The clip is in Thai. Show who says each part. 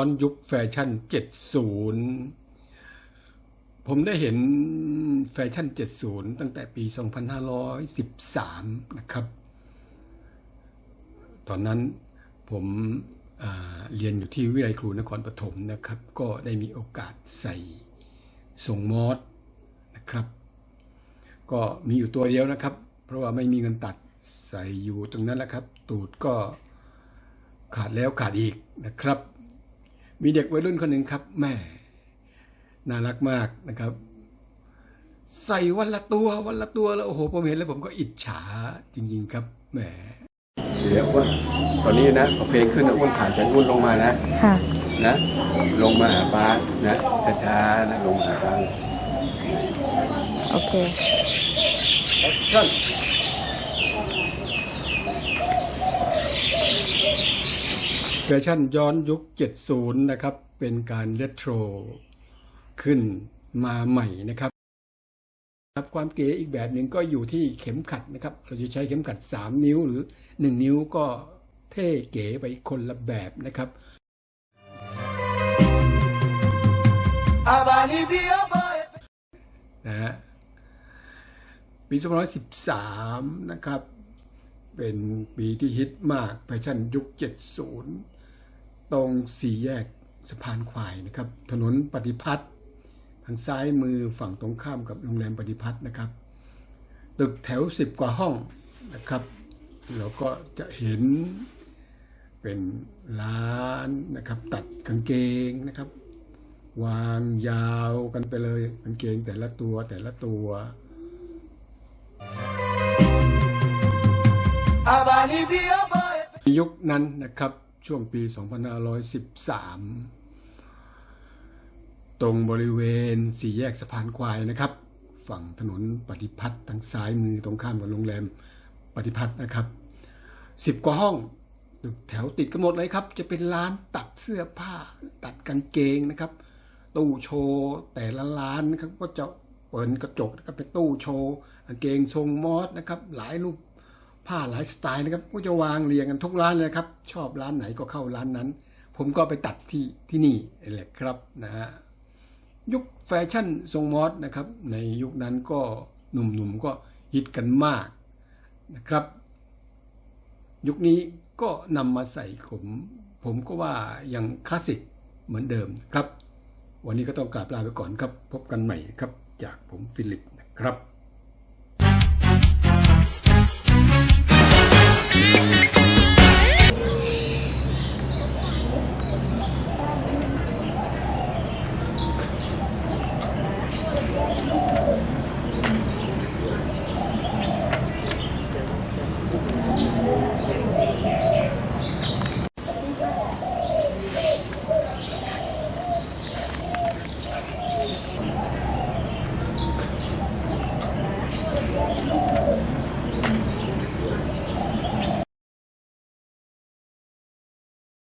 Speaker 1: ้อนยุคแฟชั่น 70 ผมได้เห็นแฟชั่น 70 ตั้งแต่ปี 2513 นะครับ ตอนนั้นผมเรียนอยู่ที่วิทยาลัยครูนครปฐมนะครับ ก็ได้มีโอกาสใส่ส่งมอสนะครับ ก็มีอยู่ตัวเดียวนะครับ เพราะว่าไม่มีเงินตัดใส่อยู่ตรงนั้นแหละครับ ตูดก็ขาดแล้วขาดอีกนะครับ มีเด็กวัยรุ่นคนหนึ่งครับแม่น่ารักมากนะครับ ใส่วันละตัววันละตัวแล้วโอ้โหผมเห็นแล้วผมก็อิจฉาจริง ๆ ครับแหมเดี๋ยวว่าตอนนี้นะพอเพลงขึ้นนะอ้วนผ่านจากอ้วนลงมานะ
Speaker 2: ค่ะ
Speaker 1: นะ ลงมาหาป้านะช้าๆนะลงมาหาป้า
Speaker 2: โอเค
Speaker 1: แอคชั่นแฟชั่นย้อนยุค 70 นะครับ เป็นการเรโทรขึ้นมาใหม่นะครับครับความเก๋อีกแบบหนึ่งก็อยู่ที่เข็มขัดนะครับ เราจะใช้เข็มขัด 3 นิ้วหรือ 1 นิ้วก็เท่เก๋ไปคนละแบบนะครับนะฮะปี2013 นะครับ เป็นปีที่ฮิตมากแฟชั่นยุค 70 ตรงสี่แยกสะพานควายนะครับ ถนนปฏิพัฒน์ทางซ้ายมือฝั่งตรงข้ามกับโรงแรมปฏิพัฒน์นะครับ ตึกแถว10กว่าห้องนะครับเราก็จะเห็นเป็นร้านนะครับ ตัดกางเกงนะครับ วางยาวกันไปเลยกางเกงแต่ละตัวแต่ละตัวยุคนั้นนะครับ ช่วงปี 2513 ตรงบริเวณสี่แยกสะพานควายนะครับ ฝั่งถนนปฏิพัฒน์ทางซ้ายมือตรงข้ามกับโรงแรมปฏิพัฒน์นะครับสิบกว่าห้องตึกแถวติดกันหมดเลยครับ จะเป็นร้านตัดเสื้อผ้า ตัดกางเกงนะครับตู้โชว์แต่ละร้านนะครับก็จะเปิดกระจกนะครับเป็นตู้โชว์กางเกงทรงมอสนะครับ หลายรูป ผ้าหลายสไตล์นะครับ ก็จะวางเรียงกันทุกร้านเลยครับ ชอบร้านไหนก็เข้าร้านนั้น ผมก็ไปตัดที่ที่นี่แหละครับนะฮะยุคแฟชั่นทรงมอสนะครับ ในยุคนั้นก็หนุ่มๆก็ฮิตกันมากนะครับ ยุคนี้ก็นำมาใส่ผมผมก็ว่ายังคลาสสิกเหมือนเดิมครับ วันนี้ก็ต้องกราบลาไปก่อนครับ พบกันใหม่ครับ จากผมฟิลิปนะครับ Thank you.